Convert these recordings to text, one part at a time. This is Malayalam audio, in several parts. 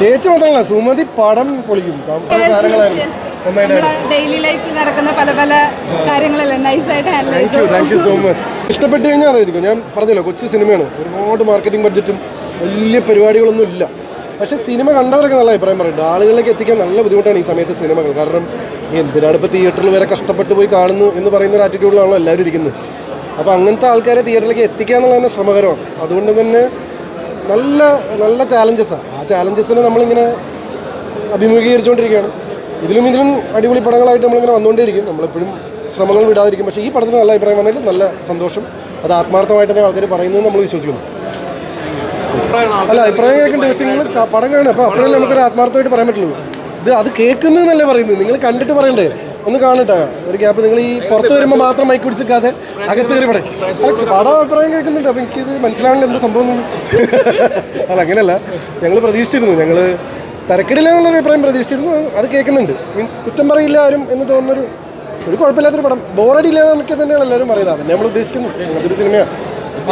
ചേച്ചി മാത്രമല്ല സുമതി പടം പൊളിക്കും ഇഷ്ടപ്പെട്ടു പല സാധനങ്ങളായിരുന്നു നന്നായിട്ട് ഡെയിലി ലൈഫിൽ നടക്കുന്ന പല പല കാര്യങ്ങളല്ലേ നൈസായിട്ട് handle thank you thank you so much ഇഷ്ടപ്പെട്ട് കഴിഞ്ഞാൽ അതായിരിക്കും ഞാൻ പറഞ്ഞല്ലോ കൊച്ചു സിനിമയാണ്. ഒരുപാട് മാർക്കറ്റിംഗ് ബഡ്ജറ്റും വലിയ പരിപാടികളൊന്നും ഇല്ല. പക്ഷെ സിനിമ കണ്ടവരൊക്കെ നല്ല അഭിപ്രായം പറയുന്നുണ്ട് ആളുകളിലേക്ക് എത്തിക്കാൻ നല്ല ബുദ്ധിമുട്ടാണ് ഈ സമയത്ത് സിനിമകൾ. കാരണം എന്തിനാണ് ഇപ്പോൾ തിയേറ്ററിൽ വരെ കഷ്ടപ്പെട്ട് പോയി കാണുന്നു എന്ന് പറയുന്ന ഒരു ആറ്റിറ്റ്യൂഡിലാണല്ലോ എല്ലാവരും ഇരിക്കുന്നത്. അപ്പോൾ അങ്ങനത്തെ ആൾക്കാരെ തിയേറ്ററിലേക്ക് എത്തിക്കുക എന്നുള്ളത് തന്നെ ശ്രമകരമാണ്. അതുകൊണ്ട് തന്നെ നല്ല നല്ല ചാലഞ്ചസാണ് ആ. ചാലഞ്ചസിനെ നമ്മളിങ്ങനെ അഭിമുഖീകരിച്ചുകൊണ്ടിരിക്കുകയാണ്. ഇതിലും ഇതിലും അടിപൊളി പടങ്ങളായിട്ട് നമ്മളിങ്ങനെ വന്നുകൊണ്ടേയിരിക്കും. നമ്മളെപ്പോഴും ശ്രമങ്ങൾ വിടാതിരിക്കും. പക്ഷേ ഈ പടത്തിന് നല്ല അഭിപ്രായം വന്നതിൽ നല്ല സന്തോഷം. അത് ആത്മാർത്ഥമായിട്ട് തന്നെ ആൾക്കാർ പറയുന്നത് നമ്മൾ വിശ്വസിക്കുന്നു. അല്ല അഭിപ്രായം കേൾക്കേണ്ട ദിവസങ്ങൾ പടം കാണുക. അപ്പോൾ അപ്പോഴല്ലേ നമുക്കൊരു ആത്മാർത്ഥമായിട്ട് പറയാൻ പറ്റുള്ളൂ. ഇത് അത് കേൾക്കുന്നതെന്നല്ലേ പറയുന്നത്? നിങ്ങൾ കണ്ടിട്ട് പറയണ്ടേ? ഒന്ന് കാണട്ടെ. ഒരു ഗ്യാപ്പ് നിങ്ങൾ ഈ പുറത്ത് വരുമ്പോൾ മാത്രം മൈക്ക് പിടിച്ചിരിക്കാതെ അകത്ത് കയറി അല്ല പടം അഭിപ്രായം കേൾക്കുന്നുണ്ട്. അപ്പം എനിക്കിത് മനസ്സിലാവില്ല എന്താ സംഭവം. അല്ല അങ്ങനെയല്ല. ഞങ്ങൾ പ്രതീക്ഷിച്ചിരുന്നു. ഞങ്ങൾ തിരക്കിടില്ല എന്നുള്ളൊരു അഭിപ്രായം പ്രതീക്ഷിച്ചിരുന്നു. അത് കേൾക്കുന്നുണ്ട്. മീൻസ് കുറ്റം പറയില്ല ആരും എന്ന് തോന്നുന്നൊരു ഒരു കുഴപ്പമില്ലാത്തൊരു പടം. ബോറടിയില്ല എന്നൊക്കെ തന്നെയാണ് എല്ലാവരും പറയുന്നത്. അതന്നെ നമ്മൾ ഉദ്ദേശിക്കുന്നു. അങ്ങനത്തെ ഒരു സിനിമയാണ്.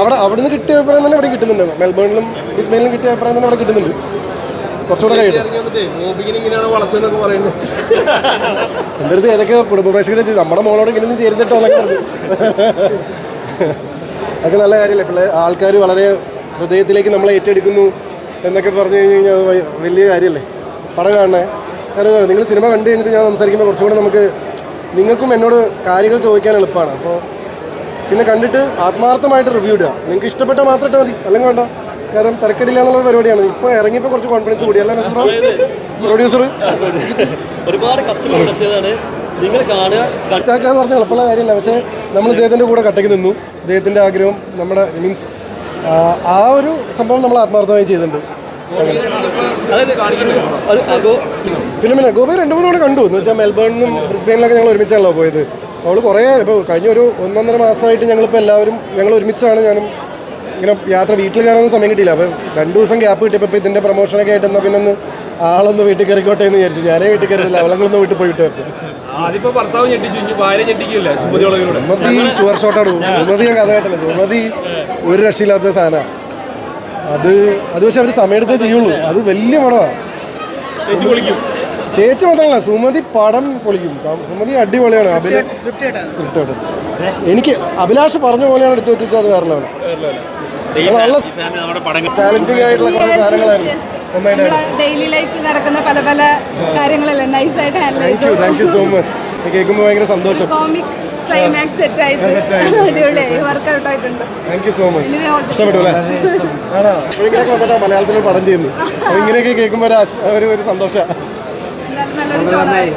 അവിടെ അവിടെ നിന്ന് കിട്ടിയ അഭിപ്രായം തന്നെ ഇവിടെ കിട്ടുന്നുണ്ട്. മെൽബേണിലും ബ്രിസ്ബെയിനിലും കിട്ടിയ അഭിപ്രായം തന്നെ അവിടെ കിട്ടുന്നുണ്ട്. കുറച്ചുകൂടെ കഴിയട്ടെ. എന്റെ അടുത്ത് ഏതൊക്കെ കുടുംബ പ്രേക്ഷകരെ നമ്മുടെ മോളോട് ഇങ്ങനെ ചേരുന്നിട്ടോ എന്നൊക്കെ പറഞ്ഞു. അതൊക്കെ നല്ല കാര്യമല്ലേ? പിള്ളേർ ആൾക്കാർ വളരെ ഹൃദയത്തിലേക്ക് നമ്മളെ ഏറ്റെടുക്കുന്നു എന്നൊക്കെ പറഞ്ഞു കഴിഞ്ഞ് കഴിഞ്ഞാൽ അത് വലിയ കാര്യമല്ലേ? പടം കാണണേ. കാരണം നിങ്ങൾ സിനിമ കണ്ടു കഴിഞ്ഞിട്ട് ഞാൻ സംസാരിക്കുമ്പോൾ കുറച്ചുകൂടെ നമുക്ക് നിങ്ങൾക്കും എന്നോട് കാര്യങ്ങൾ ചോദിക്കാൻ എളുപ്പമാണ് അപ്പോൾ പിന്നെ കണ്ടിട്ട് ആത്മാർത്ഥമായിട്ട് റിവ്യൂ ഇടുക. നിങ്ങൾക്ക് ഇഷ്ടപ്പെട്ട മാത്രം ഇട്ടാൽ മതി. അല്ലെങ്കിൽ വേണ്ട. കാരണം തിരക്കടില്ല എന്നുള്ള പരിപാടിയാണ്. ഇപ്പൊ ഇറങ്ങിയപ്പോ കുറച്ച് കോൺഫിഡൻസ് കൂടി. അല്ല പ്രൊഡ്യൂസർ ഒരുപാട് കസ്റ്റമർ നിങ്ങൾ കാണുക കട്ടാക്കാന്ന് പറഞ്ഞാൽ എളുപ്പമുള്ള കാര്യമല്ല. പക്ഷേ നമ്മൾ ഇദ്ദേഹത്തിന്റെ കൂടെ കട്ടയ്ക്ക് നിന്നു. ഇദ്ദേഹത്തിന്റെ ആഗ്രഹം നമ്മുടെ മീൻസ് ആ ഒരു സംഭവം നമ്മൾ ആത്മാർത്ഥമായി ചെയ്തിട്ടുണ്ട്. പിന്നെ ഗോപി രണ്ട് മൂന്ന് തവണ കണ്ടു. എന്ന് വെച്ചാൽ മെൽബേണിനും ബ്രിസ്ബെയിനിലൊക്കെ ഞങ്ങൾ ഒരുമിച്ചാണല്ലോ പോയത്. അവൾ കുറേ ഇപ്പോൾ കഴിഞ്ഞ ഒരു ഒന്നൊന്നര മാസമായിട്ട് ഞങ്ങളിപ്പോൾ എല്ലാവരും ഞങ്ങൾ ഒരുമിച്ചാണ് ഞാനും ഇങ്ങനെ യാത്ര വീട്ടിൽ കയറാനൊന്നും സമയം കിട്ടിയില്ല. അപ്പോൾ രണ്ട് ദിവസം ഗ്യാപ്പ് കിട്ടിയപ്പോൾ ഇപ്പോൾ ഇതിന്റെ പ്രൊമോഷനൊക്കെ ആയിട്ട് എന്നാൽ പിന്നെ ഒന്ന് ആളൊന്ന് വീട്ടിൽ കയറിക്കോട്ടെ എന്ന് വിചാരിച്ചു. ഞാനേ വീട്ടിൽ കയറിയില്ല. അവളൊന്ന് വീട്ടിൽ പോയിട്ട് ചുമതിയോളവിലൂടെ സുമതി ചുവർ ഷോട്ടാണ് സുമതി ഞാൻ കഥ കേട്ടല്ലോ. സുമതി ഒരു രക്ഷയില്ലാത്ത സാധനമാണ് അത് അത് പക്ഷെ അവർ സമയമെടുത്തേ ചെയ്യുള്ളൂ. അത് വലിയ പടമാണ് ചേച്ചി മാത്രമല്ല സുമതി പടം പൊളിക്കും. സുമതി അടിപൊളിയാണ്. അഭില സ്ക്രിപ്റ്റ് എനിക്ക് അഭിലാഷ് പറഞ്ഞ പോലെയാണ് എടുത്തു വെച്ചാൽ അത് വേറെ ലെവലാണ് നല്ല ചാലഞ്ചിങ് ആയിട്ടുള്ള കുറേ സാധനങ്ങളായിരുന്നു ഡെയിലി ലൈഫിൽ നടക്കുന്ന പല പല കാര്യങ്ങളല്ലേ? നൈസായിട്ട് handle thank you thank you so much കേൾക്കുമ്പോൾ ഭയങ്കര സന്തോഷം. കോമിക് ക്ലൈമാക്സ് സെറ്റ് ആയിട്ട് അടിപൊളിയായി. വർക്കൗട്ട് ആയിട്ടുണ്ട്. താങ്ക് യു സോ മച്ച് ഇഷ്ടപ്പെട്ടു അല്ലേ? ആണോ? ഇങ്ങനെയൊക്കെ വന്നിട്ടാണ് മലയാളത്തിൽ പടം ചെയ്യുന്നു ഇങ്ങനെയൊക്കെ കേൾക്കുമ്പോൾ ഒരു ഒരു സന്തോഷമാണ് നല്ലൊരു ചോറായി.